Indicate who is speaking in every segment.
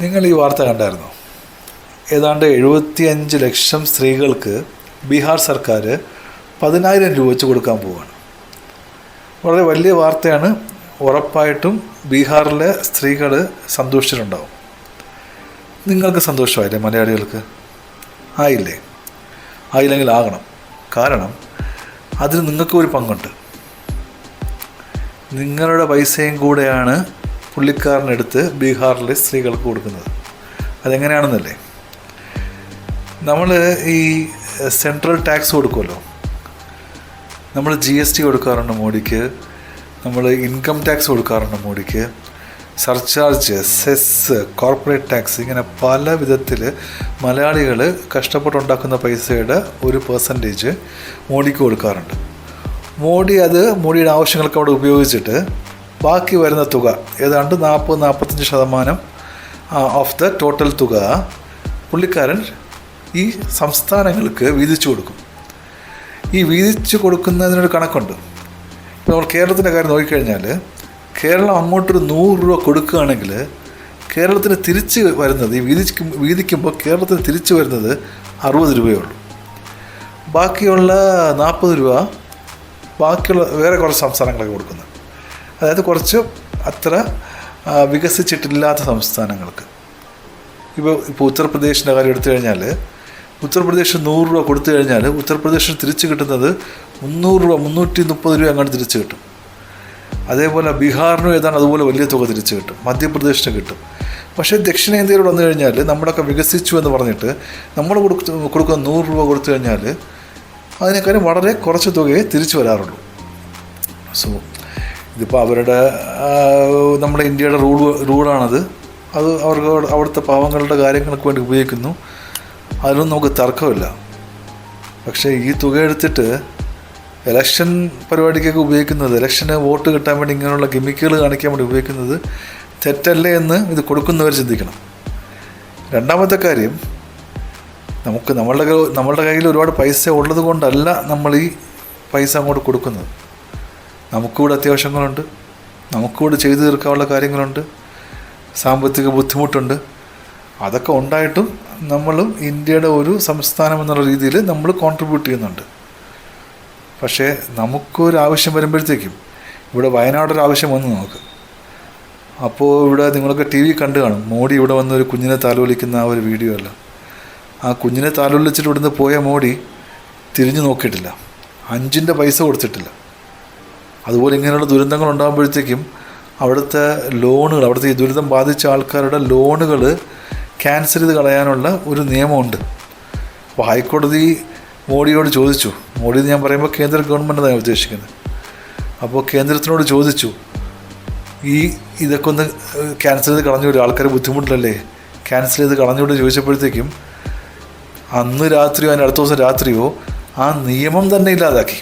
Speaker 1: നിങ്ങൾ ഈ വാർത്ത കണ്ടായിരുന്നു? ഏതാണ്ട് എഴുപത്തിയഞ്ച് ലക്ഷം സ്ത്രീകൾക്ക് ബീഹാർ സർക്കാർ പതിനായിരം രൂപ വെച്ച് കൊടുക്കാൻ പോവുകയാണ് വളരെ വലിയ വാർത്തയാണ്. ഉറപ്പായിട്ടും ബീഹാറിലെ സ്ത്രീകൾ സന്തോഷിച്ചിട്ടുണ്ടാവും. നിങ്ങൾക്ക് സന്തോഷമായില്ലേ മലയാളികൾക്ക്? ആയില്ലേ? ആയില്ലെങ്കിൽ ആകണം. കാരണം അതിന് നിങ്ങൾക്ക് ഒരു പങ്കുണ്ട്. നിങ്ങളുടെ പൈസയും കൂടെയാണ് പുള്ളിക്കാരനെടുത്ത് ബീഹാറിലെ സ്ത്രീകൾക്ക് കൊടുക്കുന്നത്. അതെങ്ങനെയാണെന്നല്ലേ? നമ്മൾ ഈ സെൻട്രൽ ടാക്സ് കൊടുക്കുമല്ലോ. നമ്മൾ ജി എസ് ടി കൊടുക്കാറുണ്ട് മോഡിക്ക്. നമ്മൾ ഇൻകം ടാക്സ് കൊടുക്കാറുണ്ട് മോഡിക്ക്. സർചാർജ് സെസ് കോർപ്പറേറ്റ് ടാക്സ് ഇങ്ങനെ പല വിധത്തിൽ മലയാളികൾ കഷ്ടപ്പെട്ടുണ്ടാക്കുന്ന പൈസയുടെ ഒരു പെർസെന്റേജ് മോഡിക്ക് കൊടുക്കാറുണ്ട്. മോഡി അത് മോഡിയുടെ ആവശ്യങ്ങൾക്ക് അവിടെ ഉപയോഗിച്ചിട്ട് ബാക്കി വരുന്ന തുക ഏതാണ്ട് നാൽപ്പത് നാൽപ്പത്തഞ്ച് ശതമാനം ഓഫ് ദ ടോട്ടൽ തുക പുള്ളിക്കാരൻ ഈ സംസ്ഥാനങ്ങൾക്ക് വീതിച്ചു കൊടുക്കും. ഈ വീതിച്ചു കൊടുക്കുന്നതിനൊരു കണക്കുണ്ട്. ഇപ്പോൾ നമ്മൾ കേരളത്തിന്റെ കാര്യം നോക്കിക്കഴിഞ്ഞാൽ കേരളം അങ്ങോട്ടൊരു നൂറ് രൂപ കൊടുക്കുകയാണെങ്കിൽ കേരളത്തിന് തിരിച്ച് വരുന്നത് ഈ വീതിക്കും വീതിക്കുമ്പോൾ കേരളത്തിന് തിരിച്ച് വരുന്നത് അറുപത് രൂപയേ ഉള്ളൂ. ബാക്കിയുള്ള നാൽപ്പത് രൂപ ബാക്കിയുള്ള വേറെ കുറച്ച് സംസ്ഥാനങ്ങളൊക്കെ കൊടുക്കുന്നത് അതായത് കുറച്ച് അത്ര വികസിച്ചിട്ടില്ലാത്ത സംസ്ഥാനങ്ങൾക്ക്. ഇപ്പോൾ ഇപ്പോൾ ഉത്തർപ്രദേശിന്റെ കാര്യം എടുത്തു കഴിഞ്ഞാൽ ഉത്തർപ്രദേശ് നൂറ് രൂപ കൊടുത്തു കഴിഞ്ഞാൽ ഉത്തർപ്രദേശിന് തിരിച്ചു കിട്ടുന്നത് മുന്നൂറ് രൂപ മുന്നൂറ്റി മുപ്പത് രൂപ അങ്ങോട്ട് തിരിച്ചു കിട്ടും. അതേപോലെ ബീഹാറിനും ഏതാണ് അതുപോലെ വലിയ തുക തിരിച്ചു കിട്ടും. മധ്യപ്രദേശിന് കിട്ടും. പക്ഷേ ദക്ഷിണേന്ത്യയിൽ വന്നു കഴിഞ്ഞാൽ നമ്മളൊക്കെ വികസിച്ചു എന്ന് പറഞ്ഞിട്ട് നമ്മൾ കൊടുക്ക കൊടുക്കുന്ന നൂറ് രൂപ കൊടുത്തു കഴിഞ്ഞാൽ അതിനേക്കാളും വളരെ കുറച്ച് തുകയെ തിരിച്ചു വരാറുള്ളൂ. സോ ഇതിപ്പോൾ അവരുടെ നമ്മുടെ ഇന്ത്യയുടെ റൂൾ റൂളാണത്. അത് അവർക്ക് അവിടെ- അവിടുത്തെ പാവങ്ങളുടെ കാര്യങ്ങൾക്ക് വേണ്ടി ഉപയോഗിക്കുന്നു. അതിലൊന്നും നമുക്ക് തർക്കമില്ല. പക്ഷേ ഈ തുക എടുത്തിട്ട് ഇലക്ഷൻ പരിപാടിക്കൊക്കെ ഉപയോഗിക്കുന്നത് ഇലക്ഷന് വോട്ട് കിട്ടാൻ വേണ്ടി ഇങ്ങനെയുള്ള ഗിമിക്കുകൾ കാണിക്കാൻ വേണ്ടി ഉപയോഗിക്കുന്നത് തെറ്റല്ലേ എന്ന് ഇത് കൊടുക്കുന്നവർ ചിന്തിക്കണം. രണ്ടാമത്തെ കാര്യം നമുക്ക് നമ്മളുടെ നമ്മളുടെ കയ്യിൽ ഒരുപാട് പൈസ ഉള്ളത് കൊണ്ടല്ല നമ്മൾ ഈ പൈസ അങ്ങോട്ട് കൊടുക്കുന്നത്. നമുക്കൂടെ അത്യാവശ്യങ്ങളുണ്ട്. നമുക്കിവിടെ ചെയ്തു തീർക്കാനുള്ള കാര്യങ്ങളുണ്ട്. സാമ്പത്തിക ബുദ്ധിമുട്ടുണ്ട്. അതൊക്കെ ഉണ്ടായിട്ടും നമ്മളും ഇന്ത്യയുടെ ഒരു സംസ്ഥാനം എന്നുള്ള രീതിയിൽ നമ്മൾ കോൺട്രിബ്യൂട്ട് ചെയ്യുന്നുണ്ട്. പക്ഷേ നമുക്കൊരു ആവശ്യം വരുമ്പോഴത്തേക്കും ഇവിടെ വയനാടൊരു ആവശ്യം വന്നു നമുക്ക്. അപ്പോൾ ഇവിടെ നിങ്ങളൊക്കെ ടി വി കണ്ടു കാണും. മോഡി ഇവിടെ വന്ന ഒരു കുഞ്ഞിനെ താലോലിക്കുന്ന ആ ഒരു വീഡിയോ അല്ല. ആ കുഞ്ഞിനെ താലോലിച്ചിട്ട് ഇവിടുന്ന് പോയ മോഡി തിരിഞ്ഞു നോക്കിയിട്ടില്ല. അഞ്ചിന്റെ പൈസ കൊടുത്തിട്ടില്ല. അതുപോലെ ഇങ്ങനെയുള്ള ദുരന്തങ്ങൾ ഉണ്ടാകുമ്പോഴത്തേക്കും അവിടുത്തെ ലോണുകൾ അവിടുത്തെ ഈ ദുരിതം ബാധിച്ച ആൾക്കാരുടെ ലോണുകൾ ക്യാൻസൽ ചെയ്ത് കളയാനുള്ള ഒരു നിയമമുണ്ട്. അപ്പോൾ ഹൈക്കോടതി മോഡിയോട് ചോദിച്ചു. മോഡി ഞാൻ പറയുമ്പോൾ കേന്ദ്ര ഗവൺമെന്റാണ് ഉദ്ദേശിക്കുന്നത്. അപ്പോൾ കേന്ദ്രത്തിനോട് ചോദിച്ചു ഈ ഇതൊക്കെ ഒന്ന് ക്യാൻസൽ ചെയ്ത് കളഞ്ഞു ആൾക്കാർ ബുദ്ധിമുട്ടില്ലല്ലേ? ക്യാൻസൽ ചെയ്ത് കളഞ്ഞുകൊണ്ട് ചോദിച്ചപ്പോഴത്തേക്കും അന്ന് രാത്രിയോ അതിന്റെ അടുത്ത ദിവസം രാത്രിയോ ആ നിയമം തന്നെ ഇല്ലാതാക്കി.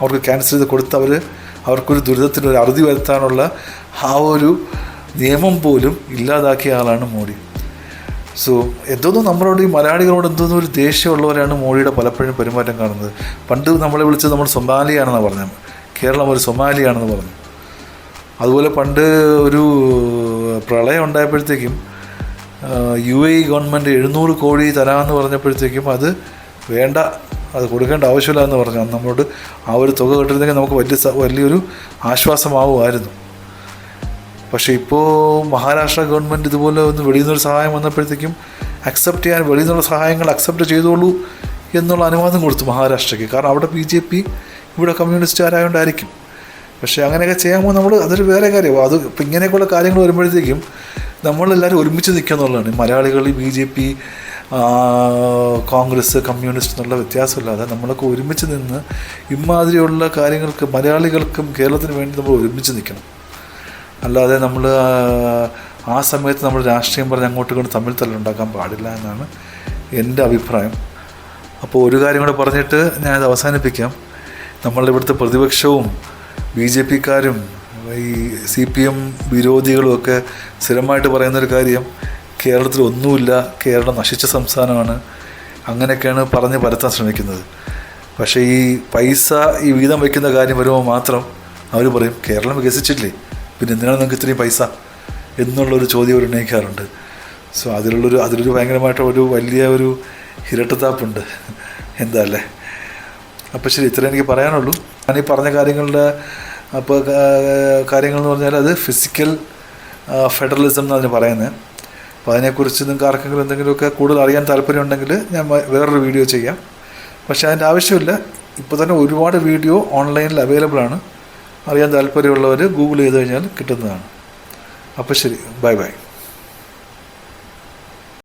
Speaker 1: അവർക്ക് ക്യാൻസൽ ചെയ്ത് കൊടുത്ത് അവർ അവർക്കൊരു ദുരിതത്തിനൊരു അറുതി വരുത്താനുള്ള ആ ഒരു നിയമം പോലും ഇല്ലാതാക്കിയ ആളാണ് മോഡി. സോ എന്തോന്നും നമ്മളോട് ഈ മലയാളികളോട് എന്തോന്നും ഒരു ദേഷ്യമുള്ളവരാണ് മോഡിയുടെ പലപ്പോഴും പെരുമാറ്റം കാണുന്നത്. പണ്ട് നമ്മളെ വിളിച്ചത് നമ്മൾ സൊമാലിയാണെന്നാണ് പറഞ്ഞത്. കേരളം ഒരു സൊമാലിയാണെന്ന് പറഞ്ഞു. അതുപോലെ പണ്ട് ഒരു പ്രളയം ഉണ്ടായപ്പോഴത്തേക്കും യു എ ഗവൺമെന്റ് എഴുന്നൂറ് കോടി തരാമെന്ന് പറഞ്ഞപ്പോഴത്തേക്കും അത് വേണ്ട അത് കൊടുക്കേണ്ട ആവശ്യമില്ല എന്ന് പറഞ്ഞു നമ്മളോട് ആ ഒരു തുക കിട്ടുന്നെങ്കിൽ നമുക്ക് വലിയ വലിയൊരു ആശ്വാസമാവുമായിരുന്നു. പക്ഷേ ഇപ്പോൾ മഹാരാഷ്ട്ര ഗവൺമെന്റ് ഇതുപോലെ ഒന്ന് വെളിയിൽ നിന്നൊരു സഹായം വന്നപ്പോഴത്തേക്കും അക്സെപ്റ്റ് ചെയ്യാൻ വെളിയിൽ നിന്നുള്ള സഹായങ്ങൾ അക്സെപ്റ്റ് ചെയ്തോളൂ എന്നുള്ള അനുവാദം കൊടുത്തു മഹാരാഷ്ട്രയ്ക്ക്. കാരണം അവിടെ ബി ജെ പി ഇവിടെ കമ്മ്യൂണിസ്റ്റുകാരായോണ്ടായിരിക്കും പക്ഷേ അങ്ങനെയൊക്കെ ചെയ്യാമോ നമ്മൾ? അതൊരു വേറെ കാര്യമാണ് അത് ഇപ്പം ഇങ്ങനെയൊക്കെയുള്ള കാര്യങ്ങൾ വരുമ്പോഴത്തേക്കും നമ്മളെല്ലാവരും ഒരുമിച്ച് നിൽക്കുക എന്നുള്ളതാണ്. മലയാളികൾ B J P Congress communist എന്നുള്ള വ്യത്യാസമില്ലാതെ നമ്മളൊക്കെ ഒരുമിച്ച് നിന്ന് ഇമാതിരിയുള്ള കാര്യങ്ങൾക്ക് മലയാളികൾക്കും കേരളത്തിന് വേണ്ടി നമ്മൾ ഒരുമിച്ച് നിൽക്കണം. അല്ലാതെ നമ്മൾ ആ സമയത്ത് നമ്മൾ രാഷ്ട്രീയം പറഞ്ഞ് അങ്ങോട്ട് കൊണ്ട് തമ്മിൽ തല്ലുണ്ടാക്കാൻ പാടില്ല എന്നാണ് എന്റെ അഭിപ്രായം. അപ്പോൾ ഒരു കാര്യം കൂടെ പറഞ്ഞിട്ട് ഞാനത് അവസാനിപ്പിക്കാം. നമ്മളുടെ ഇവിടുത്തെ പ്രതിപക്ഷവും ബി ജെ പിക്കാരും ഈ സി പി എം വിരോധികളും ഒക്കെ സ്ഥിരമായിട്ട് പറയുന്നൊരു കാര്യം കേരളത്തിൽ ഒന്നുമില്ല കേരളം നശിച്ച സംസ്ഥാനമാണ്. അങ്ങനെയൊക്കെയാണ് പറഞ്ഞ് പരത്താൻ ശ്രമിക്കുന്നത്. പക്ഷേ ഈ പൈസ ഈ വീതം വയ്ക്കുന്ന കാര്യം വരുമ്പോൾ മാത്രം അവർ പറയും കേരളം വികസിച്ചിട്ടില്ലേ പിന്നെ എന്തിനാണ് നിങ്ങൾക്ക് ഇത്രയും പൈസ? എന്നുള്ളൊരു ചോദ്യം അവർ ഉന്നയിക്കാറുണ്ട്. സോ അതിലുള്ളൊരു അതിലൊരു ഭയങ്കരമായിട്ട് ഒരു വലിയ ഒരു ഇരട്ടത്താപ്പുണ്ട്. എന്താ അല്ലേ? അപ്പോൾ ശരി ഇത്രയും എനിക്ക് പറയാനുള്ളൂ. ഞാൻ ഈ പറഞ്ഞ കാര്യങ്ങളുടെ അപ്പോൾ കാര്യങ്ങൾ എന്ന് പറഞ്ഞാൽ അത് ഫിസിക്കൽ ഫെഡറലിസം എന്ന് അതിന് പറയുന്നത്. അപ്പോൾ അതിനെക്കുറിച്ച് നിങ്ങൾക്ക് ആർക്കെങ്കിലും എന്തെങ്കിലുമൊക്കെ കൂടുതൽ അറിയാൻ താല്പര്യമുണ്ടെങ്കിൽ ഞാൻ വേറൊരു വീഡിയോ ചെയ്യാം. പക്ഷേ അതിന്റെ ആവശ്യമില്ല. ഇപ്പോൾ തന്നെ ഒരുപാട് വീഡിയോ ഓൺലൈനിൽ അവൈലബിൾ ആണ്. അറിയാൻ താല്പര്യമുള്ളവർ ഗൂഗിൾ ചെയ്ത് കഴിഞ്ഞാൽ കിട്ടുന്നതാണ്. അപ്പോൾ ശരി. Bye bye.